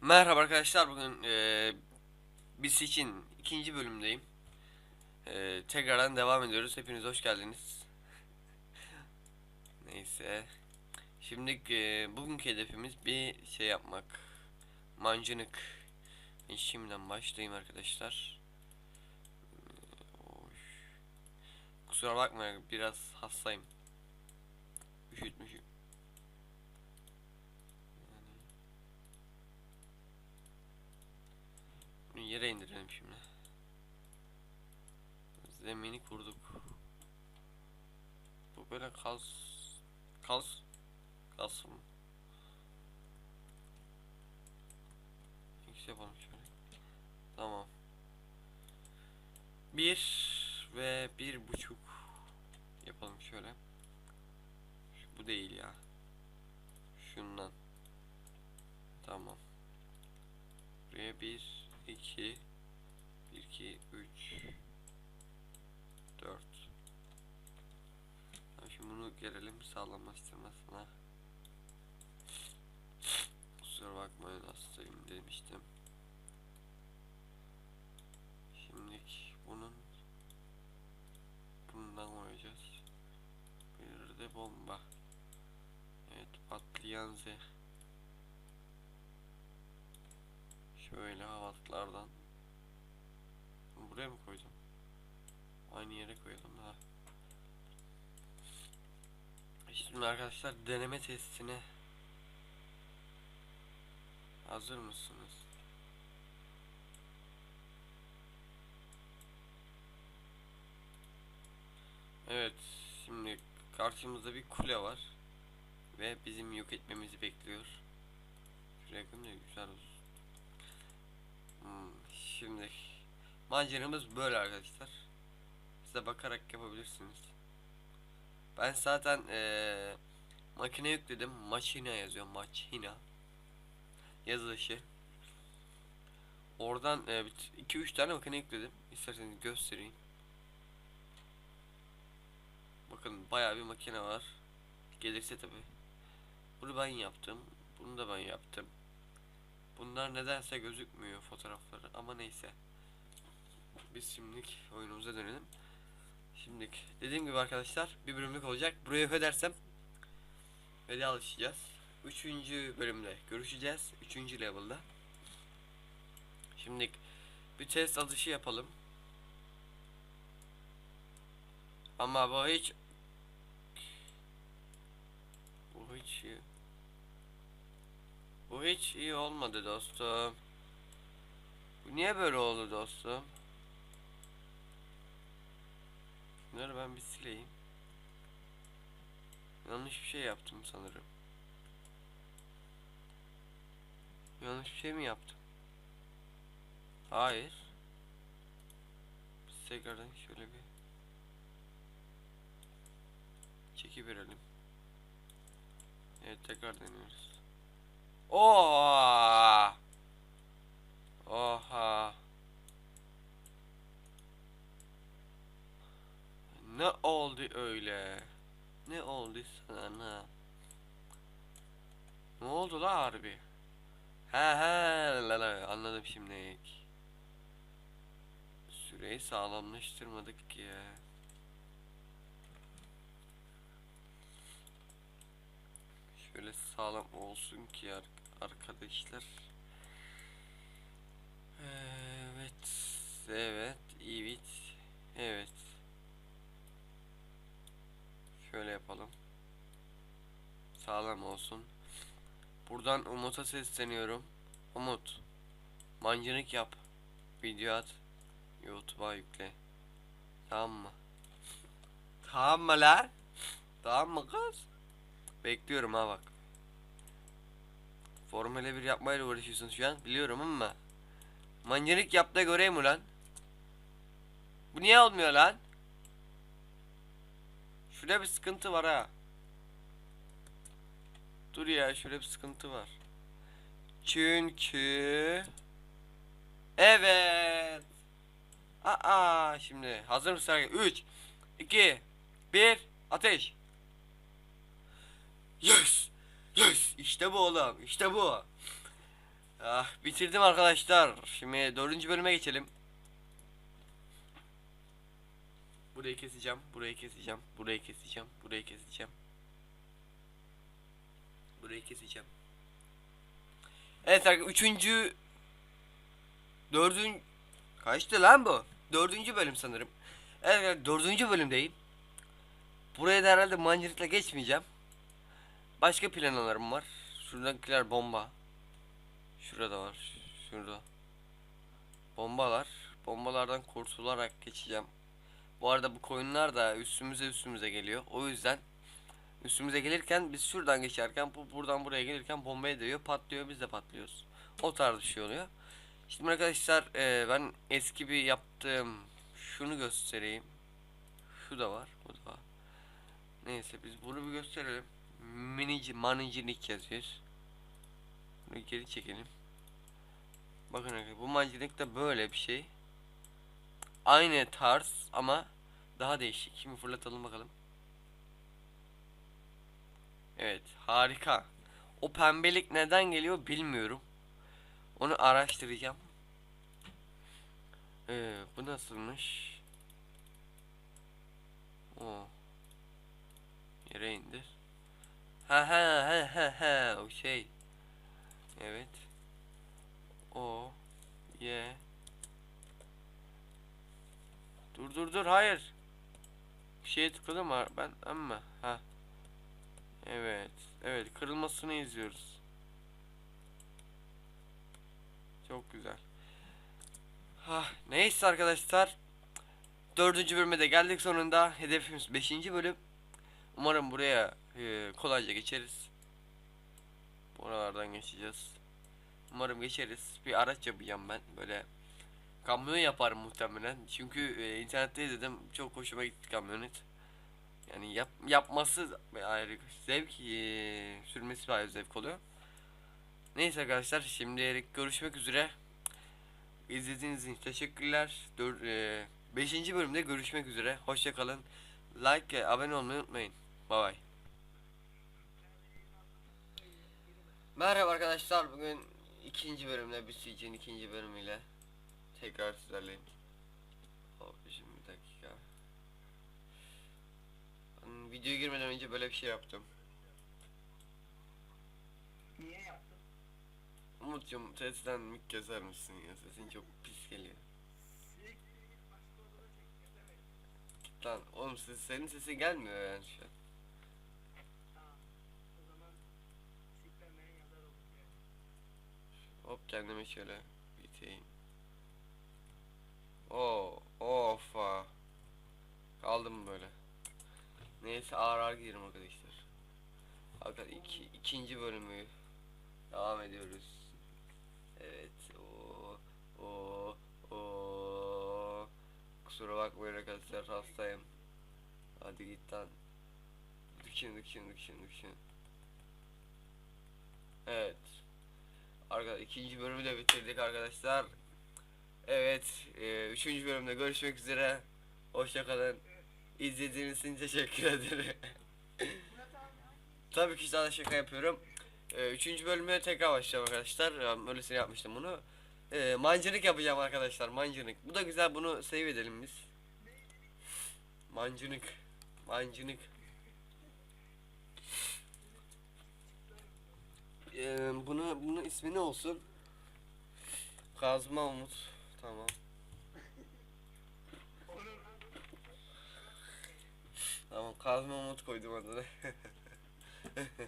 Merhaba arkadaşlar bugün eee biz için ikinci bölümdeyim. Eee tekrardan devam ediyoruz. Hepiniz hoş geldiniz. Neyse. Şimdi eee, bugünkü hedefimiz bir şey yapmak. Mancınık. Ben şimdiden başlayayım arkadaşlar. Oy. Kusura bakmayın biraz hastayım. Üşütmüşüm. Bunu yere indirelim şimdi. Zemini kurduk. Bu böyle kaz kaz kalsın. X yapalım şöyle. Tamam. Bir ve bir buçuk yapalım şöyle. Şu, bu değil ya. Şundan. Tamam. Buraya 1, 2, 1, 2, 3, 4. Tamam şimdi bunu gelelim sağlamlaştırmasına. Kusura bakmayın hastayım demiştim. Şimdilik bunun bundan koyacağız. Bir de bomba. Evet patlayan zeh. Şöyle havalıklardan. Buraya mı koydum? Aynı yere koyalım ha. Şimdi arkadaşlar deneme testine hazır mısınız? Evet, şimdi karşımızda bir kule var ve bizim yok etmemizi bekliyor. Şuraya da güzel olsun. Hmm, şimdi maceramız böyle arkadaşlar. Size bakarak yapabilirsiniz. Ben zaten eee makine yükledim. Maçina yazıyor. Maçina. Yazılışı. Oradan 2-3 tane makine yükledim. İsterseniz göstereyim. Bakın bayağı bir makine var. Gelirse tabi. Bunu ben yaptım. Bunu da ben yaptım. Bunlar nedense gözükmüyor fotoğrafları ama neyse. Biz şimdilik oyunumuza dönelim. Şimdilik dediğim gibi arkadaşlar bir bölümlük olacak. Buraya yok edersem vedalaşacağız. Üçüncü bölümde görüşeceğiz. Üçüncü level'da. Şimdilik bir test atışı yapalım. Ama bu hiç bu hiç iyi. Bu hiç iyi olmadı dostum. Bu niye böyle oldu dostum? Bunları ben bir sileyim. Yanlış bir şey yaptım sanırım. Yanlış bir şey mi yaptım? Hayır. Biz tekrardan şöyle bir çekiverelim. Evet tekrar deniyoruz. Oha! Oha! Ne oldu öyle? Ne oldu sana? Ne oldu la harbi? He he la la anladım şimdi. Süreyi sağlamlaştırmadık ki ya. Şöyle sağlam olsun ki ar- arkadaşlar. Evet. Evet. Evet. Evet. Şöyle yapalım. Sağlam olsun. Buradan Umut'a sesleniyorum. Umut. Mancınık yap. Video at. YouTube'a yükle. Tamam mı? Tamam mı lan? Tamam mı kız? Bekliyorum ha bak. Formula 1 yapmayla uğraşıyorsun şu an. Biliyorum ama. Mancınık yap da göreyim ulan. Bu niye olmuyor lan? Şurada bir sıkıntı var ha. Dur ya şöyle bir sıkıntı var. Çünkü Evet. Aa şimdi hazır mısın? 3 2 1 ateş. Yes! Yes! İşte bu oğlum. İşte bu. Ah, bitirdim arkadaşlar. Şimdi dördüncü bölüme geçelim. Burayı keseceğim. Burayı keseceğim. Burayı keseceğim. Burayı keseceğim. Burayı keseceğim. Evet arkadaşlar üçüncü dördüncü kaçtı lan bu? Dördüncü bölüm sanırım. Evet arkadaşlar, dördüncü bölümdeyim. Buraya da herhalde mancınıkla geçmeyeceğim. Başka planlarım var. Şuradakiler bomba. Şurada var. Şurada. Bombalar. Bombalardan kurtularak geçeceğim. Bu arada bu koyunlar da üstümüze üstümüze geliyor. O yüzden üstümüze gelirken biz şuradan geçerken bu buradan buraya gelirken bombaya değiyor patlıyor biz de patlıyoruz. O tarz bir şey oluyor. Şimdi arkadaşlar e, ben eski bir yaptığım şunu göstereyim. Şu da var, bu da var. Neyse biz bunu bir gösterelim. Minici, manicilik yazıyoruz. Bunu geri çekelim. Bakın arkadaşlar bu mancilik de böyle bir şey. Aynı tarz ama daha değişik. Şimdi fırlatalım bakalım. Evet harika. O pembelik neden geliyor bilmiyorum. Onu araştıracağım. Ee, bu nasılmış? O. Yere indir. Ha ha ha ha ha o şey. Evet. O. Ye. Dur dur dur hayır. Bir şeye tıkladım ben ama ha. Evet. Evet kırılmasını izliyoruz. Çok güzel. Ha neyse arkadaşlar. Dördüncü bölüme de geldik sonunda. Hedefimiz beşinci bölüm. Umarım buraya e, kolayca geçeriz. Buralardan geçeceğiz. Umarım geçeriz. Bir araç yapacağım ben. Böyle kamyon yaparım muhtemelen. Çünkü e, internette izledim. Çok hoşuma gitti kamyonet. Yani yap, yapması ayrı zevk, e, sürmesi ayrı zevk oluyor. Neyse arkadaşlar şimdi görüşmek üzere. İzlediğiniz için teşekkürler. 5. bölümde görüşmek üzere. Hoşça kalın. Like, e, abone olmayı unutmayın. Bay bay. Merhaba arkadaşlar. Bugün ikinci bölümle BCG'nin ikinci bölümüyle tekrar sizlerleyim. Hop şimdi bir dakika. Ben videoya girmeden önce böyle bir şey yaptım. Niye yaptın? Umut'cum sesten mik keser misin ya? Sesin çok pis geliyor. Git lan. Oğlum ses, senin sesin gelmiyor yani şu an. Hop kendime şöyle biteyim. Oo, of ah. Kaldım böyle. Neyse ağır ağır gidelim arkadaşlar. Arkadaşlar iki, ikinci bölümü devam ediyoruz. Evet. O o o Kusura bakmayın arkadaşlar hastayım. Hadi git lan. Dükün dükün dükün dükün. Evet. Arkadaşlar ikinci bölümü de bitirdik arkadaşlar. Evet, e, üçüncü bölümde görüşmek üzere. Hoşça kalın. İzlediğiniz için teşekkür ederim. Tabii ki sana şaka yapıyorum. E, üçüncü bölüme tekrar başlayacağım arkadaşlar. Öylesine yapmıştım bunu. E, mancınık yapacağım arkadaşlar, mancınık. Bu da güzel, bunu save edelim biz. Mancınık. Mancınık. E, bunu, bunun ismi ne olsun? Kazma Umut. Tamam. Tamam kazma umut koydum adını.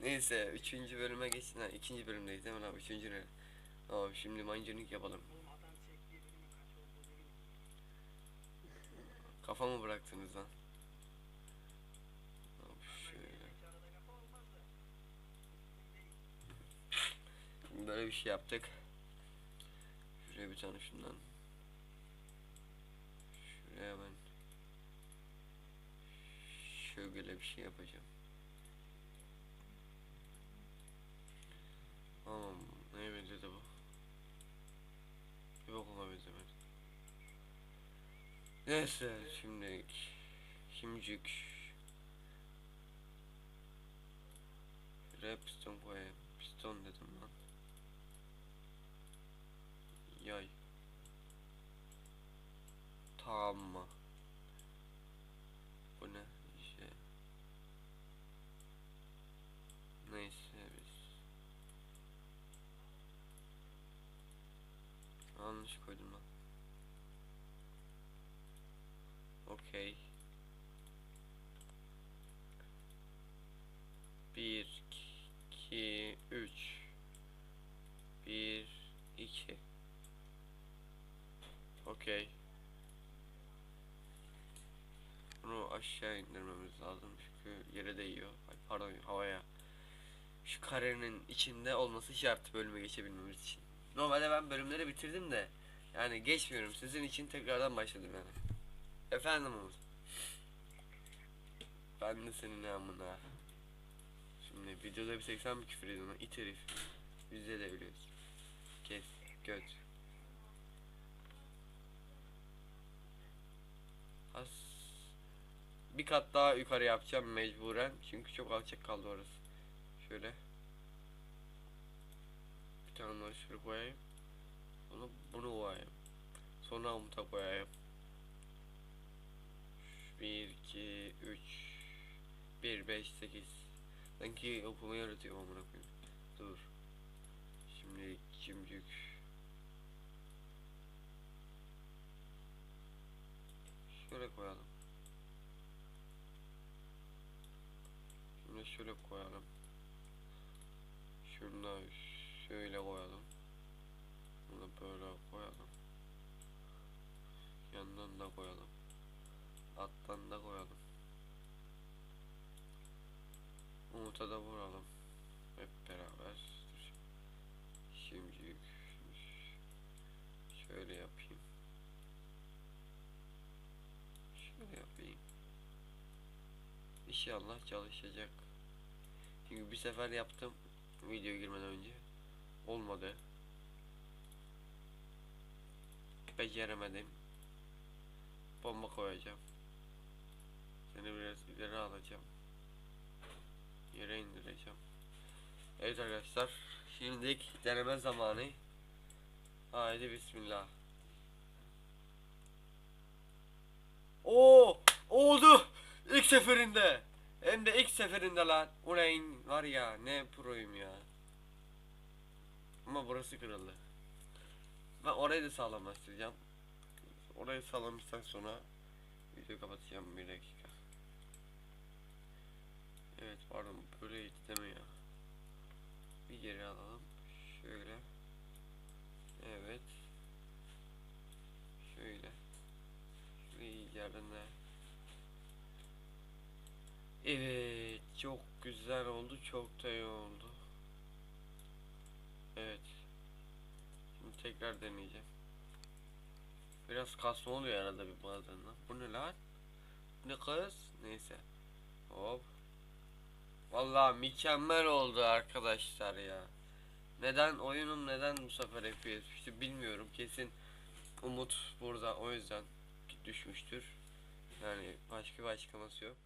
Neyse üçüncü bölüme geçsin. Ha, ikinci bölümdeyiz değil mi abi? Üçüncü ne? Tamam şimdi mancınık yapalım. Oğlum adam çektiği bölümün kaç olduğunu bilmiyorum. Kafa mı bıraktınız lan? Böyle bir şey yaptık. Tane şundan. Şuraya ben. Şöyle bir şey yapacağım. Tamam. Neye benzedi bu? Bir bokuma benzemedi. Neyse şimdilik. Şimdicik. Şuraya piston koyayım. Piston dedim lan. Yay. Tamam mı? Bu ne? İşte. Neyse biz. Yanlış koydum lan. Okey. Bir, iki, üç. Bir, iki. Okey. Bunu aşağı indirmemiz lazım çünkü yere değiyor. Ay pardon havaya. Şu karenin içinde olması şart bölüme geçebilmemiz için. Normalde ben bölümleri bitirdim de yani geçmiyorum. Sizin için tekrardan başladım yani. Efendim Umut. Ben de senin amına. Şimdi videoda bir 80 bir küfür ediyorum. İt herif. Bizde de biliyoruz. Kes. Göt. Bir kat daha yukarı yapacağım mecburen. Çünkü çok alçak kaldı orası. Şöyle. Bir tane daha şöyle koyayım. Bunu bunu koyayım. Sonra Umut'a koyayım. 1, 2, 3, 1, 5, 8. Sanki okumayı öğretiyorum amına koyayım. Dur. Şimdi cimcük. Şöyle koyalım. Şimdi şöyle koyalım. Şunu da şöyle koyalım. Bunu böyle koyalım. Yandan da koyalım. Alttan da koyalım. Umut'a da vuralım. Hep beraber. Şimdi şöyle yapayım. Şöyle yapayım. İnşallah çalışacak. Çünkü bir sefer yaptım video girmeden önce. Olmadı. Beceremedim. Bomba koyacağım. Seni biraz ileri alacağım. Yere indireceğim. Evet arkadaşlar. Şimdilik deneme zamanı. Haydi bismillah. Oo, oldu. İlk seferinde. Hem de ilk seferinde lan. Ulan var ya ne proyum ya. Ama burası kırıldı. Ben orayı da sağlamlaştıracağım. Orayı sağlamıştan sonra videoyu kapatacağım bir dakika. Evet pardon böyle ya. Bir geri alalım. Şöyle. Evet. Şöyle. Şurayı yerine. Evet çok güzel oldu çok da iyi oldu. Evet. Şimdi tekrar deneyeceğim. Biraz kasma oluyor arada bir bazen lan. Bu ne lan? Ne kız? Neyse. Hop. Vallahi mükemmel oldu arkadaşlar ya. Neden oyunum neden bu sefer FPS düştü bilmiyorum. Kesin Umut burada o yüzden düşmüştür. Yani başka bir açıklaması yok.